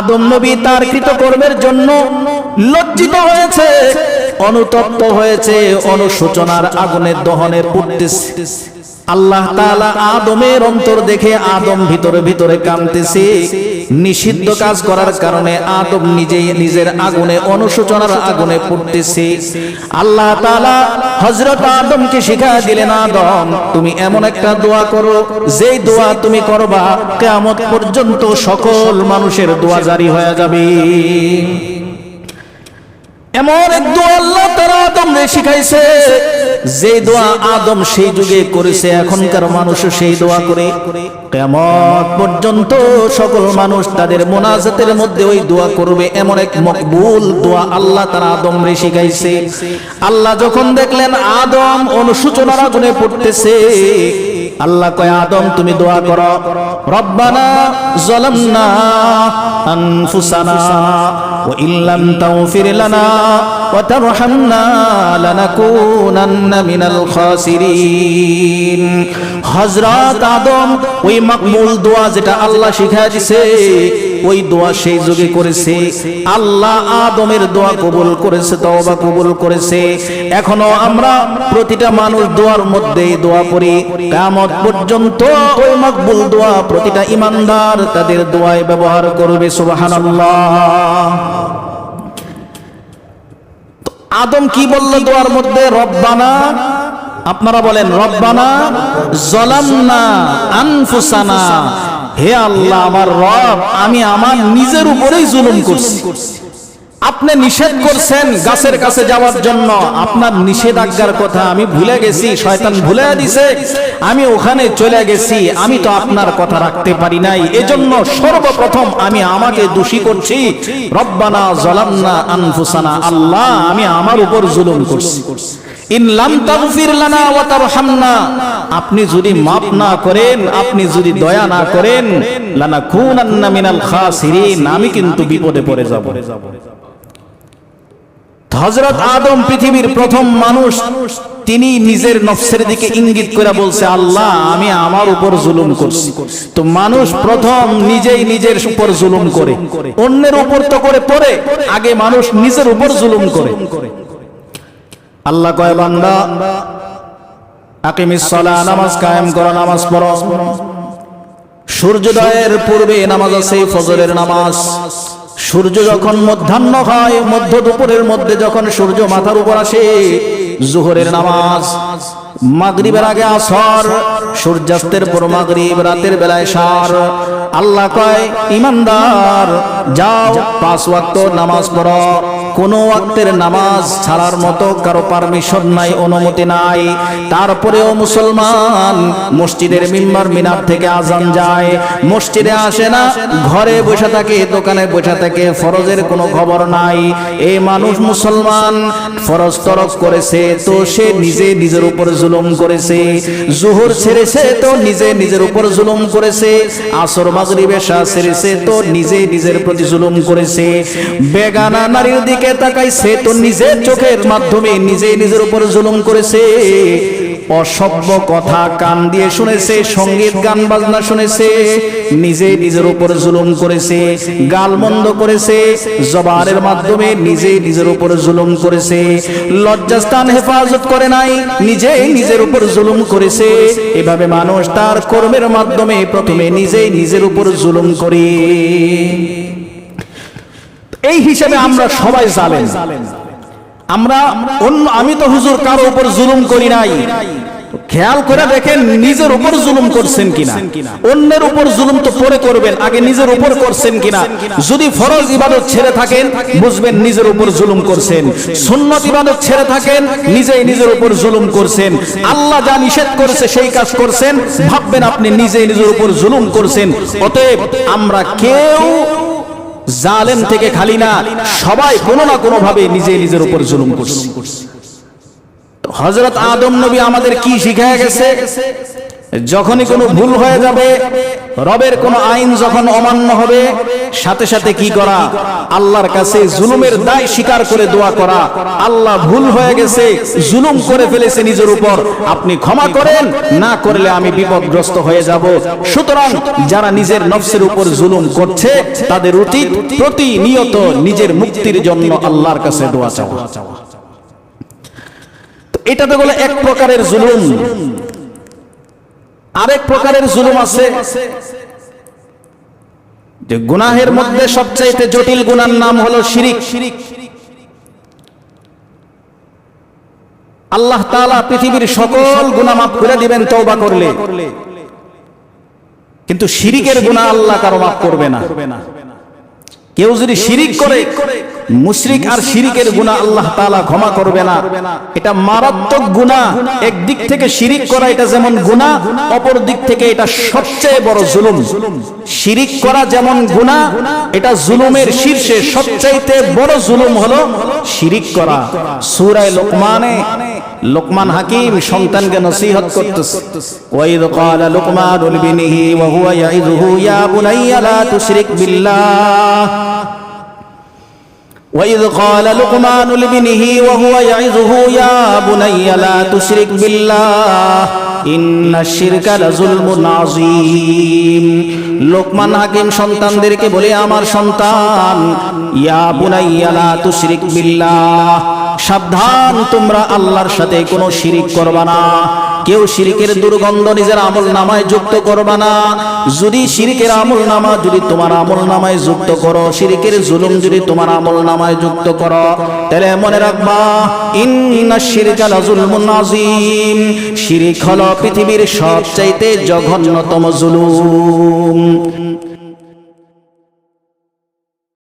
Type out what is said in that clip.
আদম নবী তার কৃতকর্মের জন্য লজ্জিত হয়েছে অনুতপ্ত হয়েছে অনুশোচনার আগুনের দহনের উদ্দেশ্যে। আল্লাহ তাআলা আদমের অন্তর দেখে আদম ভিতরে ভিতরে কাঁদতেছে। নিষিদ্ধ কাজ করার কারণে আদম নিজেই নিজের আগুনে, অনুশোচনার আগুনে পড়তেছে। আল্লাহ তাআলা হযরত আদমকে শিখা দিলেন, আদম, তুমি এমন একটা দোয়া করো, যেই দোয়া তুমি করবা, কিয়ামত পর্যন্ত সকল মানুষের দোয়া জারি হয়ে যাবে। এমন এক দোয়া আল্লাহ আদম শিখাইছে যে দোয়া আদম সেই যুগে করেছে, এখনকার মানুষও সেই দোয়া করে। কেমন পর্যন্ত সকল মানুষ তাদের মোনাজাতের মধ্যে ওই দোয়া করবে, এমন এক মকবুল দোয়া আল্লাহ তারা আদম রে শিখাইছে। আল্লাহ যখন দেখলেন আদম অনুসূচনার আগুনে পড়তেছে, আল্লাহ কয়, আদম, তুমি দোয়া করো। রব্বানা জালামনা আনফুসানা ওয়া لم تغفر لنا وترحمنا لنكونن من খাসিরিন হযরত আদম ওই মকবুল দোয়া যেটা আল্লাহ শিখায় দিছে ওই দোয়া সেই যুগে করেছে। আল্লাহ আদমের দোয়া কবুল করেছে, তওবা কবুল করেছে। এখনও আমরা প্রতিটা মানুষ দোয়ার মধ্যে দোয়া করি কিয়ামত পর্যন্ত ওই মাকবুল দোয়া প্রতিটা ইমানদার তাদের দোয়ায় ব্যবহার করবে, সুবহানাল্লাহ। আদম কি বলল দোয়ার মধ্যে? রব্বানা, আপনারা বলেন, রব্বানা, জলামনা, আনফুসানা হে আল্লাহ, আমার রব, আমি আমার নিজের উপরেই জুলুম করছি। আপনি নিষেধ করছেন গাছের কাছে যাওয়ার জন্য। আপনার নিষেধাজ্ঞার কথা আমি ভুলে গেছি, শয়তান ভুলে দিছে। আমি ওখানে চলে গেছি, আমি তো আপনার কথা রাখতে পারি নাই। এজন্য সর্বপ্রথম আমি আমাকে দোষী করছি। রব্বানা জলামনা আনফুসানা, আল্লাহ, আমি আমার উপর জুলুম করছি। আপনি যদি মাফ না করেন, আপনি যদি দয়া না করেন লানা কুনান্না মিনাল খাসিরিন। আমি কিন্তু বিপদে পড়ে যাব। হযরত আদম পৃথিবীর প্রথম মানুষ, তিনি নিজের নফসের দিকে ইঙ্গিত করে বলছে, আল্লাহ, আমি আমার উপর জুলুম করছি। তো মানুষ প্রথম নিজেই নিজের উপর জুলুম করে। অন্যের উপর তো করে পরে আগে মানুষ নিজের উপর জুলুম করে। আল্লাহ কয়, বান্দা, আকিমিস সালাহ, নামাজ কায়েম করো, নামাজ পড়ো। সূর্যোদয়ের পূর্বে নামাজ আছে ফজরের নামাজ। সূর্য যখন মধ্যাহ্ন হয়, মধ্য দুপুরের মধ্যে যখন সূর্য মাথার উপর আসে, জোহরের নামাজ। মাগরিবের আগে আসর, সূর্যাস্তের পর মাগরিব, রাতের বেলায় সার। আল্লাহ কয়, ইমানদার, যাও, পাঁচ ওয়াক্ত নামাজ পড়ো। কোন ওয়াক্তের নামাজ ছাড়ার মতো কারও পারমিশন নাই, অনুমতি নাই। তারপরেও মুসলমান মসজিদের মিম্বার মিনার থেকে আজান যায়। মসজিদে আসে না, ঘরে বসে থাকে, দোকানে বসে থাকে, ফরজের কোনো খবর নাই। এই মানুষ মুসলমান, ফরজ তরক করেছে তো সে নিজে নিজের উপর জুলুম করেছে। জোহর ছেড়েছে তো নিজে নিজের উপর জুলুম করেছে। আসর মাগরিবে শাহ ছেড়েছে তো নিজে নিজের প্রতি জুলুম করেছে। বেগানা নারীর দিকে তাকাইছে তো নিজের চোখের মাধ্যমে নিজে নিজের উপর জুলুম করেছে। অসভ্য কথা কান দিয়ে শুনেছে, সংগীত গান বাজনা শুনেছে, নিজে নিজের উপর জুলুম করেছে, গাল মন্দ করেছে, জবানের মাধ্যমে নিজে নিজের উপর জুলুম করেছে, লজ্জাস্থান হেফাজত করে নাই, নিজে নিজের উপর জুলুম করেছে। এভাবে মানুষ তার কর্মের মাধ্যমে প্রথমে নিজেই নিজের উপর জুলুম করে। এই হিসেবে আমরা সবাই জালেন আমরা অন্য আমি তো হুজুর কারও উপর জুলুম করি নাই। খেয়াল করে দেখেন নিজের উপর জুলুম করছেন কিনা। অন্যের উপর জুলুম তো পরে করবেন আগে নিজের উপর করছেন কিনা। যদি ফরজ ইবাদত ছেড়ে থাকেন বুঝবেন নিজের উপর জুলুম করছেন। সুন্নত ইবাদত ছেড়ে থাকেন নিজেই নিজের উপর জুলুম করছেন। আল্লাহ যা নিষেধ করেছে সেই কাজ করছেন। ভাববেন আপনি নিজেই নিজের উপর জুলুম করছেন। অতএব আমরা কেউ জালেম থেকে খালি না সবাই কোনো না কোনো ভাবে নিজে নিজের উপর জুলুম করছে। হজরত আদম নবী আমাদের কি শিখায় গেছে? যখনই কোনো ভুল হয়ে যাবে রবের কোন আইন যখন অমান্য হবে সাথে সাথে কি করা? আল্লাহর কাছে জুলুমের দায় স্বীকার করে দোয়া করা আল্লাহ ভুল হয়ে গেছে জুলুম করে ফেলেছে নিজের উপর। আপনি ক্ষমা করেন না করলে আমি বিপদগ্রস্ত হয়ে যাব। সুতরাং যারা নিজের নফসের উপর জুলুম করছে তাদের উচিত প্রতিনিয়ত নিজের মুক্তির জন্য আল্লাহর কাছে দোয়া চাওয়া। তো এটা তো বলে এক প্রকারের জুলুম আরেক প্রকারের জুলুম আছে। যে গুনাহের মধ্যে সবচাইতে জটিল গুনার নাম হলো শিরিক। আল্লাহ তাআলা পৃথিবীর সকল গুনাহ মাফ করে দিবেন তওবা করলে। কিন্তু শিরিকের গুনাহ আল্লাহ কারও মাফ করবে না। কেউ যদি শিরিক করে মুশরিক আর শিরিকের গুনাহ আল্লাহ তাআলা ক্ষমা করবে না। এটা মারাত্মক গুনাহ। একদিক থেকে শিরিক করা এটা যেমন গুনাহ অপর দিক থেকে এটা সবচেয়ে বড় জুলুম। শিরিক করা যেমন গুনাহ, এটা জুলুমের শীর্ষে সবচাইতে বড় জুলুম হলো শিরিক করা। সূরা লোকমানে, লোকমান হাকিম সন্তানকে নসিহত করতেছে। লুকমান وإذ قال لقمان لابنه وهو يعظه يا بني لا تشرك بالله إن الشرك لظلم عظيم লোকমান হাকিম সন্তানদেরকে বলে আমার সন্তান ইয়া বুনাইয়া লা তুশরিক বিল্লাহ সাবধান তোমরা আল্লাহর সাথে কোনো শিরিক করবা না কেউ শিরিকের দুর্গন্ধ নিজের আমল নামায় যুক্ত করবা না। যদি শিরিকের আমল নামা যদি তোমার আমল নামায় যুক্ত করো, শিরিকের জুলুম যদি তোমার আমল নামায় যুক্ত করো, তাহলে মনে রাখবা, ইন্না শিরকা লাজুলমুন আযীম। শিরিক হলো পৃথিবীর সবচাইতে জঘন্যতম জুলুম।